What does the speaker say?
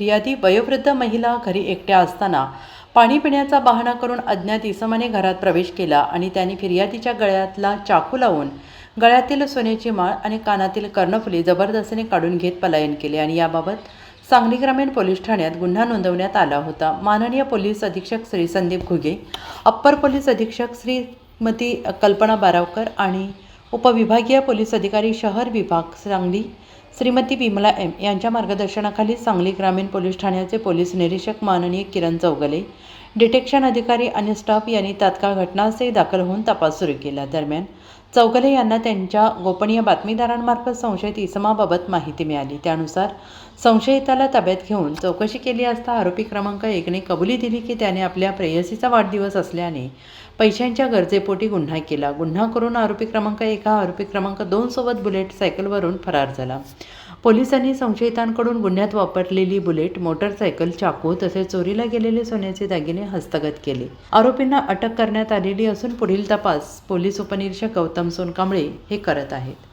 रियादी वयोवृद्ध महिला घरी एकट्या असताना पाणी पिण्याचा बहाणा करून अज्ञात इसमाने घरात प्रवेश केला आणि त्यांनी फिर्यादीच्या गळ्यातला चाकू लावून गळ्यातील सोन्याची माळ आणि कानातील कर्णफुली जबरदस्तीने काढून घेत पलायन केले आणि याबाबत सांगली ग्रामीण पोलीस ठाण्यात गुन्हा नोंदवण्यात आला होता. माननीय पोलीस अधीक्षक श्री संदीप घुगे अप्पर पोलीस अधीक्षक श्रीमती कल्पना बारावकर आणि उपविभागीय पोलीस अधिकारी शहर विभाग सांगली श्रीमती विमला एम यांच्या मार्गदर्शनाखाली सांगली ग्रामीण पोलीस ठाण्याचे पोलीस निरीक्षक माननीय किरण चौगले डिटेक्शन अधिकारी आणि स्टाफ यांनी तात्काळ घटनास्थळी दाखल होऊन तपास सुरू केला. दरम्यान चौगले यांना त्यांच्या गोपनीय बातमीदारांमार्फत संशयित इसमाबाबत माहिती मिळाली. त्यानुसार संशयिताला ताब्यात घेऊन चौकशी केली असता आरोपी क्रमांक एकने कबुली दिली की त्याने आपल्या प्रेयसीचा वाढदिवस असल्याने पैशांच्या गरजेपोटी गुन्हा केला. गुन्हा करून आरोपी क्रमांक एका आरोपी क्रमांक दोनसोबत बुलेट सायकलवरून फरार झाला. पोलिसांनी संशयितांकडून गुन्ह्यात वापरलेली बुलेट मोटरसायकल चाकू तसेच चोरीला गेलेले सोन्याचे दागिने हस्तगत केले. आरोपींना अटक करण्यात आलेली असून पुढील तपास पोलीस उपनिरीक्षक गौतम सोनकांबळे हे करत आहेत.